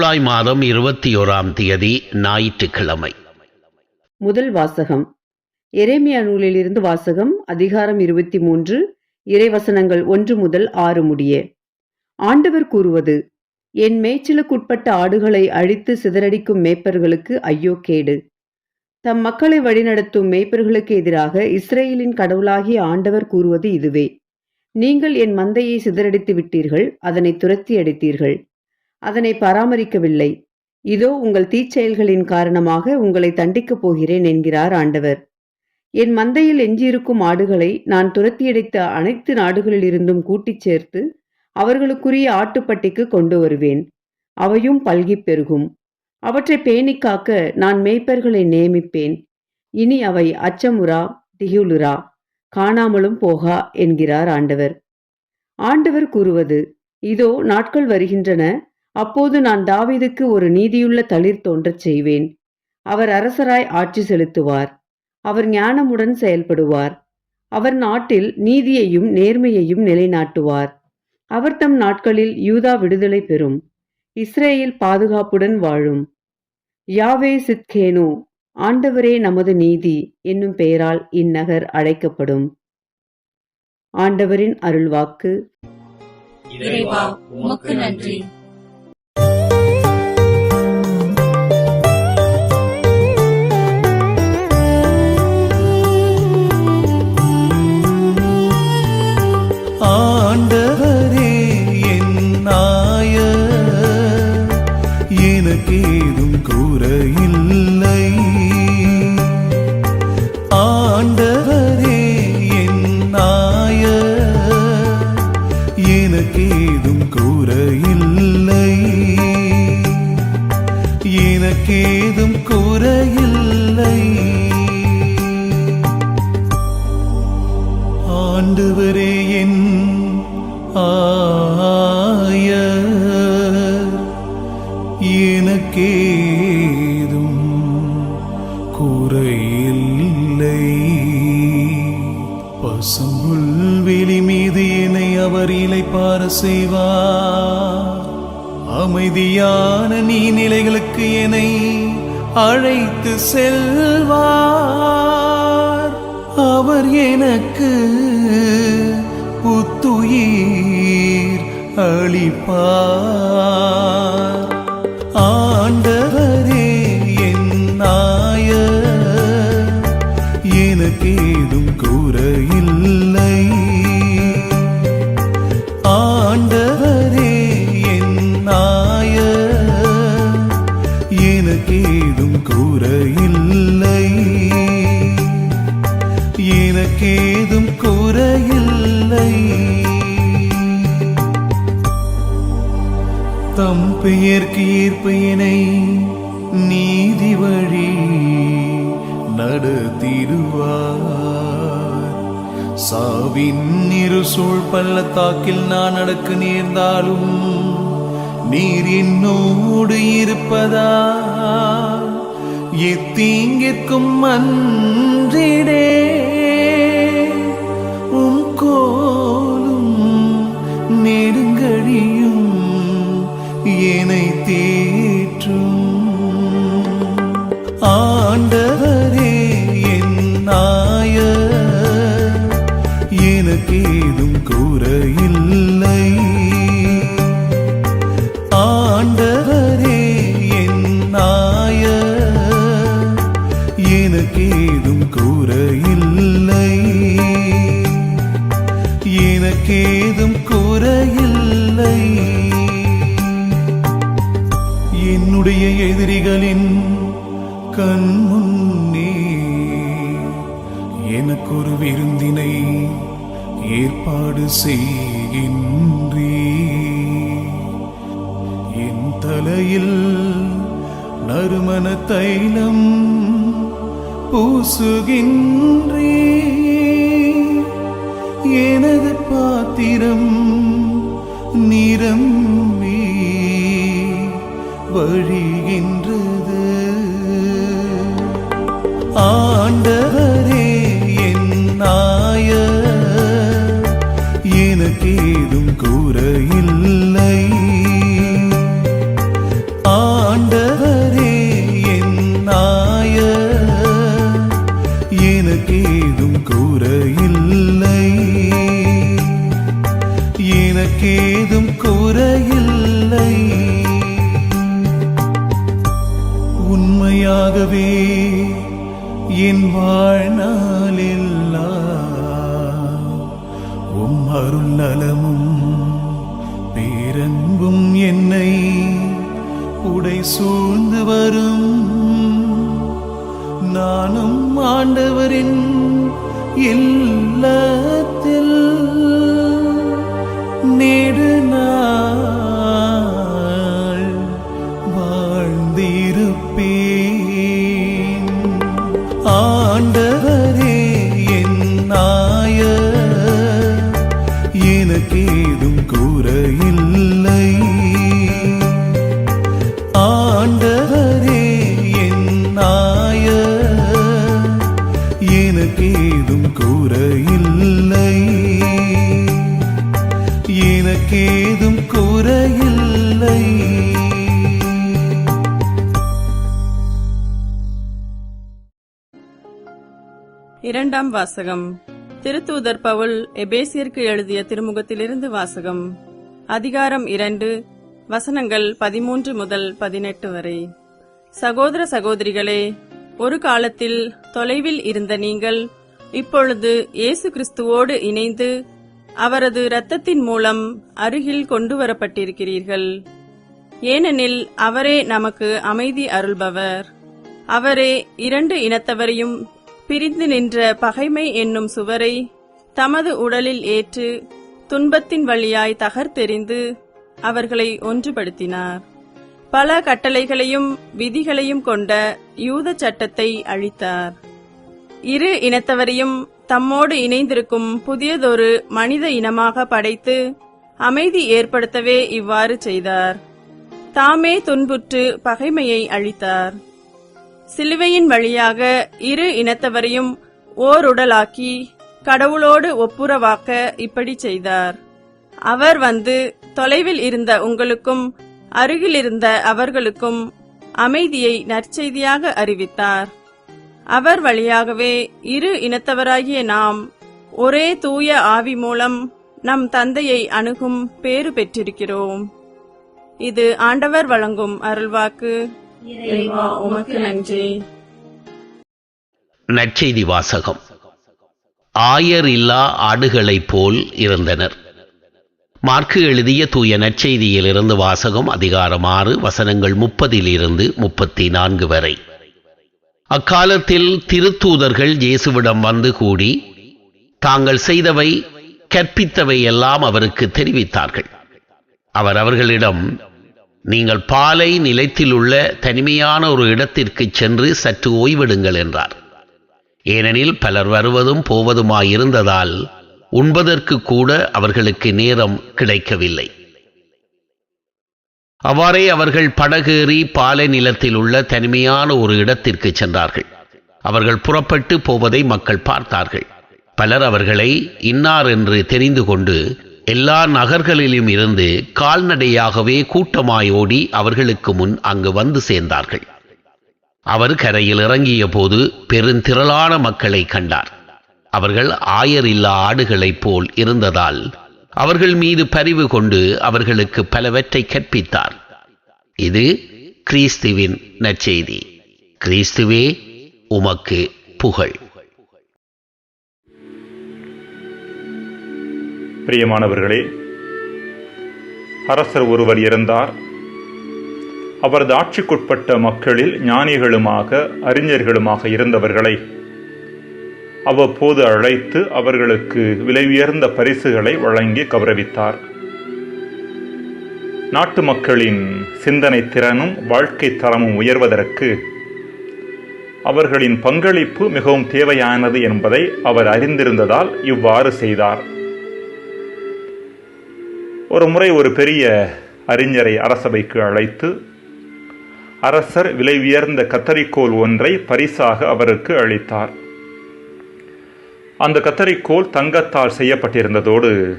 ஜூலை மாதம் இருபத்தி ஓராம் தேதி ஞாயிற்றுக்கிழமை. முதல் வாசகம். எரேமியா நூலிலிருந்து வாசகம் அதிகாரம் இருபத்தி மூன்று இறைவசனங்கள் ஒன்று முதல் ஆறு முடிய. ஆண்டவர் கூறுவது என் மேய்ச்சலுக்குட்பட்ட ஆடுகளை அழித்து சிதறடிக்கும் மேய்ப்பர்களுக்கு ஐயோ கேடு. தம் மக்களை வழிநடத்தும் மேய்ப்பர்களுக்கு எதிராக இஸ்ரேலின் கடவுளாகிய ஆண்டவர் கூறுவது இதுவே. நீங்கள் என் மந்தையை சிதறடித்து விட்டீர்கள் அதனை துரத்தி அடித்தீர்கள். அதனை பராமரிக்கவில்லை. இதோ உங்கள் தீச்செயல்களின் காரணமாக உங்களை தண்டிக்கப் போகிறேன் என்கிறார் ஆண்டவர். என் மந்தையில் எஞ்சியிருக்கும் ஆடுகளை நான் துரத்தியடைத்த அனைத்து நாடுகளிலிருந்தும் கூட்டிச் சேர்த்து அவர்களுக்குரிய ஆட்டுப்பட்டிக்கு கொண்டு வருவேன். அவையும் பல்கிப் பெருகும். அவற்றை பேணிக்காக்க நான் மேய்ப்பர்களை நியமிப்பேன். இனி அவை அச்சமுறா திகுலுரா காணாமலும் போகா என்கிறார் ஆண்டவர். ஆண்டவர் கூறுவது இதோ நாட்கள் வருகின்றன அப்போது நான் தாவீதுக்கு ஒரு நீதியுள்ள தளிர் தோன்றச் செய்வேன். அவர் அரசராய் ஆட்சி செலுத்துவார். அவர் ஞானமுடன் செயல்படுவார். அவர் நாட்டில் நீதியையும் நேர்மையையும் நிலைநாட்டுவார். அவர் தம் நாட்களில் யூதா விடுதலை பெறும். இஸ்ரேல் பாதுகாப்புடன் வாழும். யாவே சித்கேனு ஆண்டவரே நமது நீதி என்னும் பெயரால் இந்நகர் அழைக்கப்படும். ஆண்டவரின் அருள்வாக்கு. நன்றி. என் ஆயர் எனக்கேதும் குறையில்லை. பசும்புல் வெளி மீது என்னை அவர் இலைப்பார செய்வார் அமைதியான நீர்நிலைகளுக்கு என்னை அழைத்து செல்வார். அவர் எனக்கு புத்துயிர் அளிப்பார். ஆண்டவரே என் நாயர் எனக்கேதும் குறையில்லை ஆண்டவரே என் நாயர் எனக்கேதும் குறையில்லை எனக்கேதும் குறையில்லை தம் பெயர் ஏற்பயனை நீதி வழி நடத்திடுவார். சாவின் இரு சூழ் பள்ளத்தாக்கில் நான் நடக்க நேர்ந்தாலும் நீர் என்னோடு இருப்பதா? எத்தீங்கிற்கும் அன்றிடே எனக்கு ஒரு விருந்தினை ஏற்பாடு செய்கின்றே. என் தலையில் நறுமண தைலம் பூசுகின்றே. எனது பாத்திரம் நிரம்பி வழி எனக்கேதும் குறையில்லை உண்மையாகவே என் வாழ்நாளெல்லாம் உம் அருள் நலமும் பேரன்பும் என்னை உடை சூழ்ந்து வரும். நானும் ஆண்டவரின் எல்லா ஆண்டவரே இரண்டாம் வாசகம். திருத்தூதர் பவுல் எபேசியருக்கு எழுதிய திருமுகத்திலிருந்து வாசகம். அதிகாரம் இரண்டு வசனங்கள் பதிமூன்று முதல் பதினெட்டு வரை. சகோதர சகோதரிகளே ஒரு காலத்தில் தொலைவில் இருந்த நீங்கள் இப்பொழுது இயேசு கிறிஸ்துவோடு இணைந்து அவரது இரத்தத்தின் மூலம் அருகில் கொண்டு வரப்பட்டிருக்கிறீர்கள் ஏனெனில் அவரே நமக்கு அமைதி அருள்பவர். அவரே இரண்டு இனத்தவரையும் பிரிந்து நின்ற பகைமை என்னும் சுவரை தமது உடலில் ஏற்று துன்பத்தின் வழியாய் தகர்த்தெறிந்து அவர்களை ஒன்றுபடுத்தினார். பல கட்டளைகளையும் விதிகளையும் கொண்ட யூத சட்டத்தை அழித்தார். இரு இனத்தவரையும் தம்மோடு இணைந்திருக்கும் புதியதொரு மனித இனமாக படைத்து அமைதி ஏற்படுத்தவே இவ்வாறு செய்தார். தாமே துன்புற்று பகைமையை அழித்தார். சிலுவையின் வழியாக இரு இனத்தவரையும் ஓருடலாக்கி கடவுளோடு ஒப்புரவாக்க இப்படி செய்தார். அவர் வந்து தொலைவில் இருந்த உங்களுக்கும் அருகிலிருந்த அவர்களுக்கும் அமைதியை நற்செய்தியாக அறிவித்தார். அவர் வழியாகவே இரு இனத்தவராகிய நாம் ஒரே தூய ஆவி மூலம் நம் தந்தையை அணுகும் பேறு பெற்றிருக்கிறோம். இது ஆண்டவர் வழங்கும் அருள்வாக்கு. இறைவா உமக்கு நன்றி. நற்செய்தி வாசகம். ஆயர் இல்லா ஆடுகளைப் போல் இருந்தனர். மார்க்கு எழுதிய தூய நற்செய்தியிலிருந்து வாசகம் அதிகாரம் ஆறு வசனங்கள் முப்பதிலிருந்து முப்பத்தி நான்கு வரை. அக்காலத்தில் திருத்தூதர்கள் இயேசுவிடம் வந்து கூடி தாங்கள் செய்தவை கற்பித்தவை எல்லாம் அவருக்கு தெரிவித்தார்கள். அவர் அவர்களிடம் நீங்கள் பாலை நிலத்தில் உள்ள தனிமையான ஒரு இடத்திற்கு சென்று சற்று ஓய்வெடுங்கள் என்றார். ஏனெனில் பலர் வருவதும் போவதுமாயிருந்ததால் உண்பதற்கு கூட அவர்களுக்கு நேரம் கிடைக்கவில்லை. அவ்வாறே அவர்கள் படகேறி பாலை நிலத்தில் உள்ள தனிமையான ஒரு இடத்திற்கு சென்றார்கள். அவர்கள் புறப்பட்டு போவதை மக்கள் பார்த்தார்கள். பலர் அவர்களை இன்னார் என்று தெரிந்து கொண்டு எல்லா நகர்களிலும் இருந்து கால்நடையாகவே கூட்டமாய் ஓடி அவர்களுக்கு முன் அங்கு வந்து சேர்ந்தார்கள். அவர் கரையில் இறங்கிய போது பெருந்திரளான மக்களை கண்டார். அவர்கள் ஆயர் இல்லா ஆடுகளைப் போல் இருந்ததால் அவர்கள் மீது பரிவு கொண்டு அவர்களுக்கு பலவற்றை கற்பித்தார். இது கிறிஸ்துவின் நற்செய்தி. கிறிஸ்துவே உமக்கு புகழ். பிரியமானவர்களே அரசர் ஒருவர் இருந்தார் அவரது ஆட்சிக்குட்பட்ட மக்களில் ஞானிகளுமாக அறிஞர்களுமாக இருந்தவர்களை அவ்வப்போது அழைத்து அவர்களுக்கு விலை உயர்ந்த பரிசுகளை வழங்கி கௌரவித்தார். நாட்டு மக்களின் சிந்தனை திறனும் வாழ்க்கை தரமும் உயர்வதற்கு அவர்களின் பங்களிப்பு மிகவும் தேவையானது என்பதை அவர் அறிந்திருந்ததால் இவ்வாறு செய்தார். ஒரு முறை ஒரு பெரிய அறிஞரை அரசபைக்கு அழைத்து அரசர் விலை உயர்ந்த கத்தரிக்கோல் ஒன்றை பரிசாக அவருக்கு அளித்தார். அந்த கத்தரிக்கோல் தங்கத்தால் செய்யப்பட்டிருந்ததோடு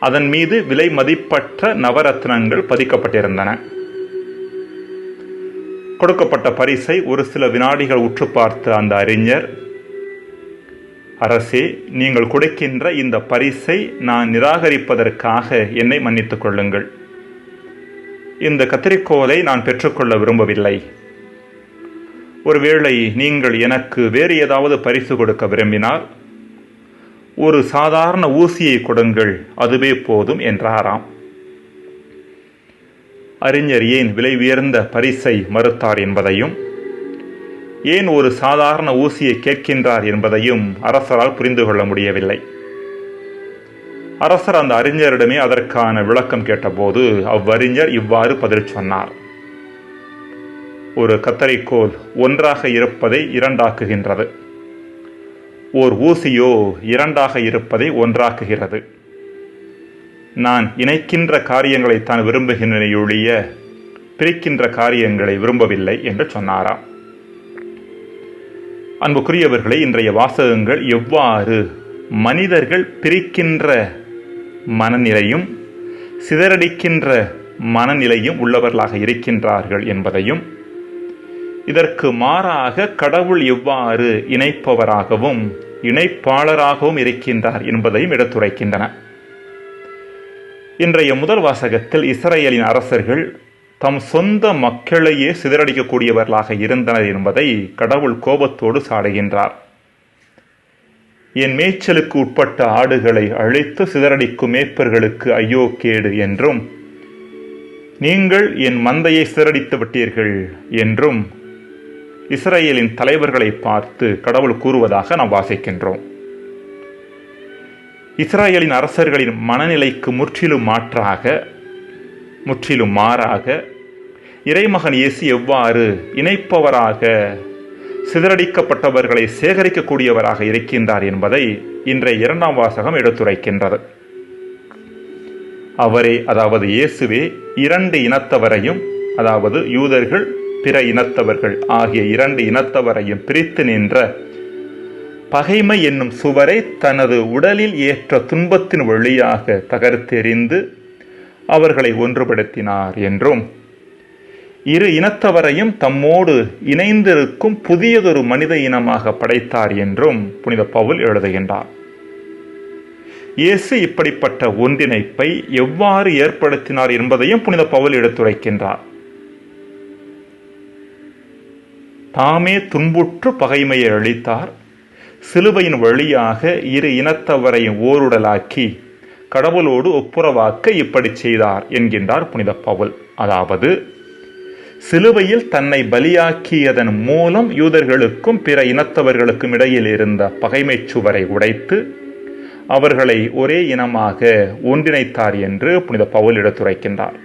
அதன் மீது விலை மதிப்பற்ற நவரத்னங்கள் பதிக்கப்பட்டிருந்தன. கொடுக்கப்பட்ட பரிசை ஒரு சில வினாடிகள் உற்று பார்த்த அந்த அறிஞர் அரசே நீங்கள் கொடுக்கின்ற இந்த பரிசை நான் நிராகரிப்பதற்காக என்னை மன்னித்துக் கொள்ளுங்கள். இந்த கத்திரிக்கோலை நான் பெற்றுக்கொள்ள விரும்பவில்லை. ஒருவேளை நீங்கள் எனக்கு வேறு ஏதாவது பரிசு கொடுக்க விரும்பினால் ஒரு சாதாரண ஊசியை கொடுங்கள் அதுவே போதும் என்றாராம். அறிஞர் ஏன் விலை உயர்ந்த பரிசை மறுத்தார் என்பதையும் ஏன் ஒரு சாதாரண ஊசியை கேட்கின்றார் என்பதையும் அரசரால் புரிந்து கொள்ள முடியவில்லை. அரசர் அந்த அறிஞரிடமே அதற்கான விளக்கம் கேட்டபோது அவ்வறிஞர் இவ்வாறு பதில் சொன்னார். ஒரு கத்தரிக்கோல் ஒன்றாக இருப்பதை இரண்டாக்குகின்றது. ஓர் ஊசியோ இரண்டாக இருப்பதை ஒன்றாக்குகிறது. நான் இணைக்கின்ற காரியங்களை தான் விரும்புகின்றனையொழிய பிரிக்கின்ற காரியங்களை விரும்பவில்லை என்று சொன்னாராம். அன்புக்குரியவர்களை இன்றைய வாசகங்கள் எவ்வாறு மனிதர்கள் பிரிக்கின்ற மனநிலையும் சிதறடிக்கின்ற மனநிலையும் உள்ளவர்களாக இருக்கின்றார்கள் என்பதையும் இதற்கு மாறாக கடவுள் எவ்வாறு இணைப்பவராகவும் இணைப்பாளராகவும் இருக்கின்றார் என்பதையும் எடுத்துரைக்கின்றன. இன்றைய முதல் வாசகத்தில் இஸ்ரேலின் அரசர்கள் தம் சொந்த மக்களையே சிதறடிக்கக்கூடியவர்களாக இருந்தனர் என்பதை கடவுள் கோபத்தோடு சாடுகின்றார். என் மேய்ச்சலுக்கு உட்பட்ட ஆடுகளை அழித்து சிதறடிக்கும் மேய்ப்பர்களுக்கு ஐயோ கேடு என்றும் நீங்கள் என் மந்தையை சிதறடித்து விட்டீர்கள் என்றும் இஸ்ரேலின் தலைவர்களை பார்த்து கடவுள் கூறுவதாக நாம் வாசிக்கின்றோம். இஸ்ரேலின் அரசர்களின் மனநிலைக்கு முற்றிலும் மாற்றாக முற்றிலும் மாறாக இறைமகன் இயேசு எவ்வாறு இணைப்பவராக சிதறடிக்கப்பட்டவர்களை சேகரிக்கக்கூடியவராக இருக்கின்றார் என்பதை இன்றைய இரண்டாம் வாசகம் எடுத்துரைக்கின்றது. அவரே அதாவது இயேசுவே இரண்டு இனத்தவரையும் அதாவது யூதர்கள் பிற இனத்தவர்கள் ஆகிய இரண்டு இனத்தவரையும் பிரித்து நின்ற பகைமை என்னும் சுவரை தனது உடலில் ஏற்ற துன்பத்தின் வழியாக தகர்த்தெறிந்து அவர்களை ஒன்றுபடுத்தினார் என்றும் இரு இனத்தவரையும் தம்மோடு இணைந்திருக்கும் புதியதொரு மனித இனமாக படைத்தார் என்றும் புனித பவுல் எழுதுகின்றார். இயேசு இப்படிப்பட்ட ஒன்றிணைப்பை எவ்வாறு ஏற்படுத்தினார் என்பதையும் புனித பவுல் எடுத்துரைக்கின்றார். தாமே துன்புற்று பகைமையை அளித்தார் சிலுவையின் வழியாக இரு இனத்தவரையும் ஓருடலாக்கி கடவுளோடு ஒப்புரவாக்க இப்படி செய்தார் என்கின்றார் புனித பவுல். அதாவது சிலுவையில் தன்னை பலியாக்கியதன் மூலம் யூதர்களுக்கும் பிற இனத்தவர்களுக்கும் இடையில் இருந்த பகைமை சுவரை உடைத்து அவர்களை ஒரே இனமாக ஒன்றிணைத்தார் என்று புனித பவுல் எடுத்துரைக்கின்றார்.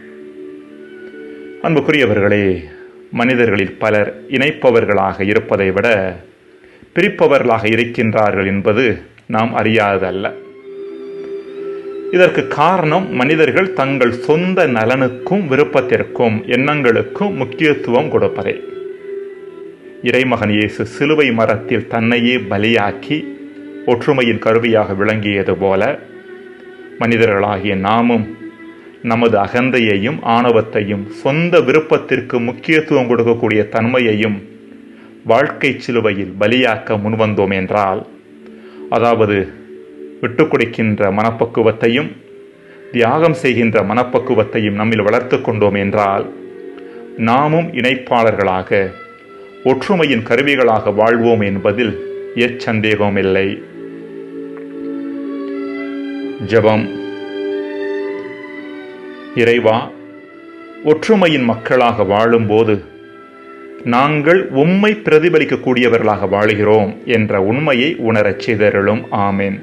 அன்புக்குரியவர்களே மனிதர்களில் பலர் இணைப்பவர்களாக இருப்பதை விட பிரிப்பவர்களாக இருக்கின்றார்கள் என்பது நாம் அறியாதல்ல இதற்கு காரணம் மனிதர்கள் தங்கள் சொந்த நலனுக்கும் விருப்பத்திற்கும் எண்ணங்களுக்கும் முக்கியத்துவம் கொடுப்பதே. இறைமகன் இயேசு சிலுவை மரத்தில் தன்னையே பலியாக்கி ஒற்றுமையின் கருவியாக விளங்கியது போல மனிதர்களாகிய நாமும் நமது அகந்தையையும் ஆணவத்தையும் சொந்த விருப்பத்திற்கு முக்கியத்துவம் கொடுக்கக்கூடிய தன்மையையும் வாழ்க்கை சிலுவையில் பலியாக்க முன்வந்தோம் என்றால் அதாவது விட்டு கொடுக்கின்ற மனப்பக்குவத்தையும் தியாகம் செய்கின்ற மனப்பக்குவத்தையும் நம்மில் வளர்த்து கொண்டோம் என்றால் நாமும் இணைப்பாளர்களாக ஒற்றுமையின் கருவிகளாக வாழ்வோம் என்பதில் எச்சந்தேகமில்லை ஜெபம். இறைவா ஒற்றுமையின் மக்களாக வாழும்போது நாங்கள் உம்மை பிரதிபலிக்கக்கூடியவர்களாக வாழுகிறோம் என்ற உண்மையை உணரச் செய்தருளும். ஆமேன்.